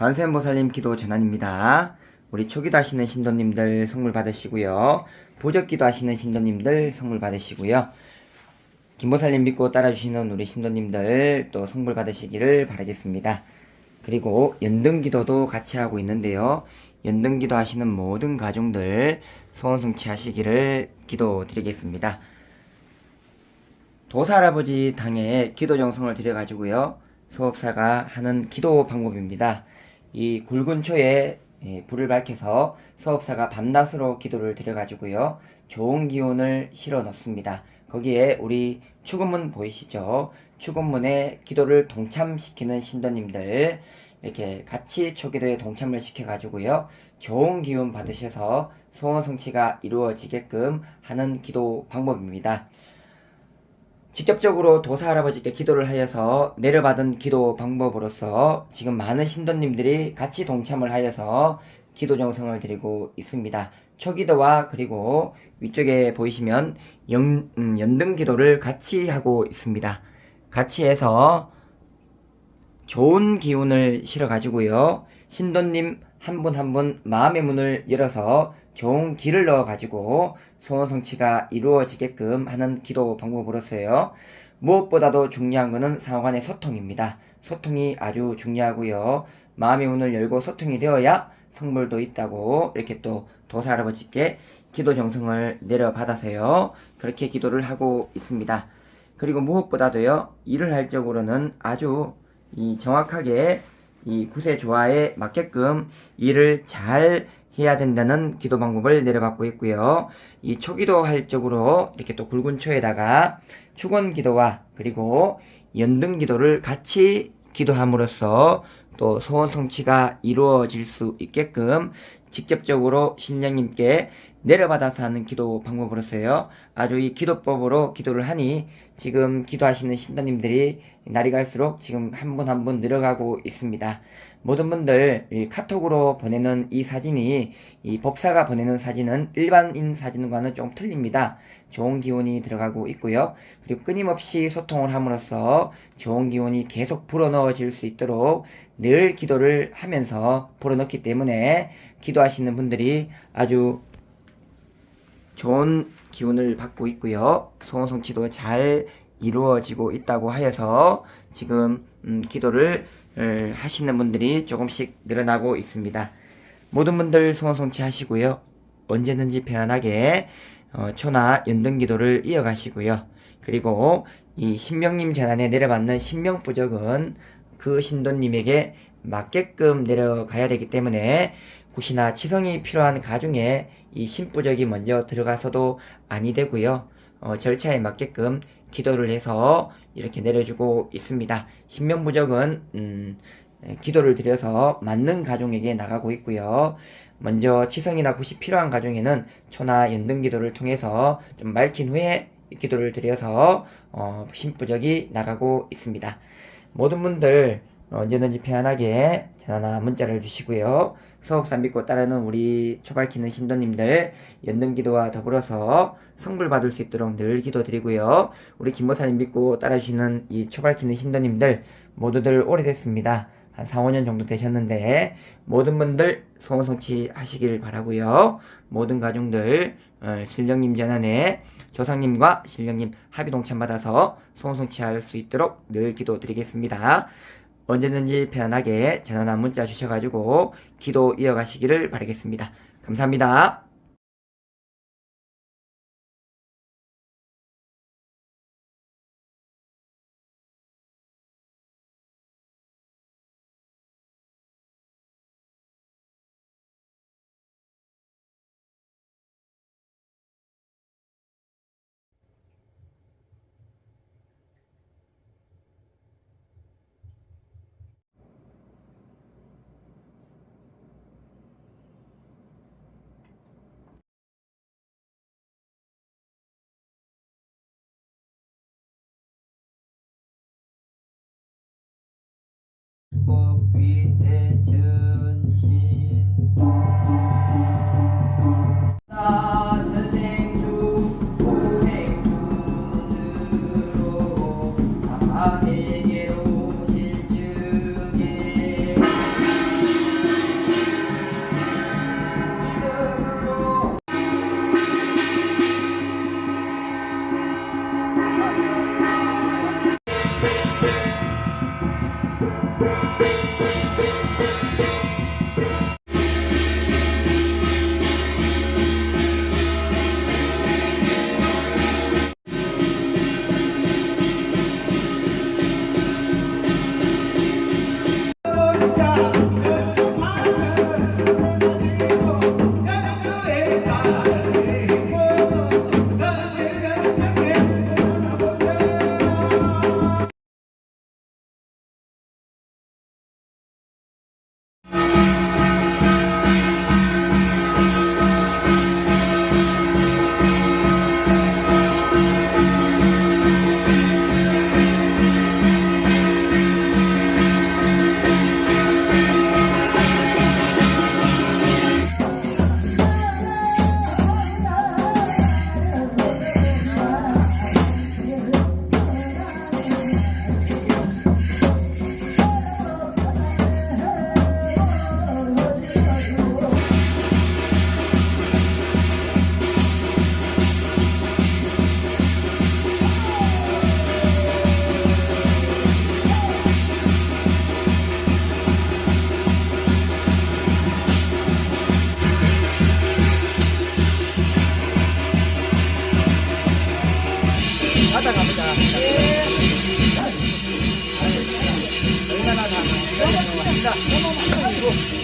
관세음보살님 기도 전환입니다. 우리 초기도 하시는 신도님들 선물 받으시고요. 부적기도 하시는 신도님들 선물 받으시고요. 김보살님 믿고 따라주시는 우리 신도님들 또 선물 받으시기를 바라겠습니다. 그리고 연등기도도 같이 하고 있는데요. 연등기도 하시는 모든 가족들 소원 성취하시기를 기도드리겠습니다. 도사 할아버지 당에 기도 정성을 드려가지고요. 수업사가 하는 기도 방법입니다. 이 굵은 초에 예, 불을 밝혀서 수업사가 밤낮으로 기도를 드려가지고요. 좋은 기운을 실어 넣습니다. 거기에 우리 축원문 보이시죠? 축원문에 기도를 동참시키는 신도님들 이렇게 같이 초기도에 동참을 시켜가지고요. 좋은 기운 받으셔서 소원 성취가 이루어지게끔 하는 기도 방법입니다. 직접적으로 도사 할아버지께 기도를 하여서 내려받은 기도 방법으로서 지금 많은 신도님들이 같이 동참을 하여서 기도 정성을 드리고 있습니다. 초기도와 그리고 위쪽에 보이시면 연, 음, 연등 기도를 같이 하고 있습니다. 같이 해서 좋은 기운을 실어 가지고요. 신도님 한 분 한분 마음의 문을 열어서 좋은 길을 넣어 가지고 소원 성취가 이루어지게끔 하는 기도 방법으로서요. 무엇보다도 중요한 것은 상호 간의 소통입니다. 소통이 아주 중요하고요. 마음의 문을 열고 소통이 되어야 성불도 있다고 이렇게 또 도사 할아버지께 기도 정성을 내려받아서요. 그렇게 기도를 하고 있습니다. 그리고 무엇보다도요. 일을 할 적으로는 아주 이 정확하게 이 구세 조화에 맞게끔 일을 잘 해야 된다는 기도 방법을 내려받고 있고요. 이 초기도 할 적으로 이렇게 또 굵은 초에다가 축원 기도와 그리고 연등 기도를 같이 기도함으로써 또 소원 성취가 이루어질 수 있게끔 직접적으로 신령님께 내려받아서 하는 기도 방법으로서요. 아주 이 기도법으로 기도를 하니 지금 기도하시는 신도님들이 날이 갈수록 지금 한 분 한 분 늘어가고 있습니다. 모든 분들 이 카톡으로 보내는 이 사진이 이 법사가 보내는 사진은 일반인 사진과는 좀 틀립니다. 좋은 기운이 들어가고 있고요. 그리고 끊임없이 소통을 함으로써 좋은 기운이 계속 불어넣어질 수 있도록 늘 기도를 하면서 불어넣기 때문에 기도하시는 분들이 아주 좋은 기운을 받고 있고요. 소원 성취도 잘 이루어지고 있다고 하여서 지금 음, 기도를 을, 하시는 분들이 조금씩 늘어나고 있습니다. 모든 분들 소원 성취 하시고요. 언제든지 편안하게 어, 초나 연등 기도를 이어가시고요. 그리고 이 신명님 재단에 내려받는 신명 부적은 그 신도님에게 맞게끔 내려가야 되기 때문에 굿이나 치성이 필요한 가중에 이 신부적이 먼저 들어가서도 아니 되고요. 어, 절차에 맞게끔 기도를 해서 이렇게 내려주고 있습니다. 신명부적은 음, 기도를 드려서 맞는 가족에게 나가고 있고요. 먼저 치성이나 굿이 필요한 가정에는 초나 연등 기도를 통해서 좀 맑힌 후에 기도를 드려서 어, 신부적이 나가고 있습니다. 모든 분들 언제든지 편안하게 전화나 문자를 주시고요. 수업산 믿고 따르는 우리 초발키는 신도님들 연등기도와 더불어서 성불 받을 수 있도록 늘 기도드리고요. 우리 김모사님 믿고 따라주시는 이 초발키는 신도님들 모두들 오래됐습니다. 한 4, 5년 정도 되셨는데 모든 분들 소원 성취 하시길 바라고요. 모든 가족들 어, 신령님 재난에 조상님과 신령님 합의 동참 받아서 소원 성취할 수 있도록 늘 기도드리겠습니다. 언제든지 편안하게 전화나 문자 주셔가지고 기도 이어가시기를 바라겠습니다. 감사합니다. 법위 가보자. 예. 얼마나 다. 이거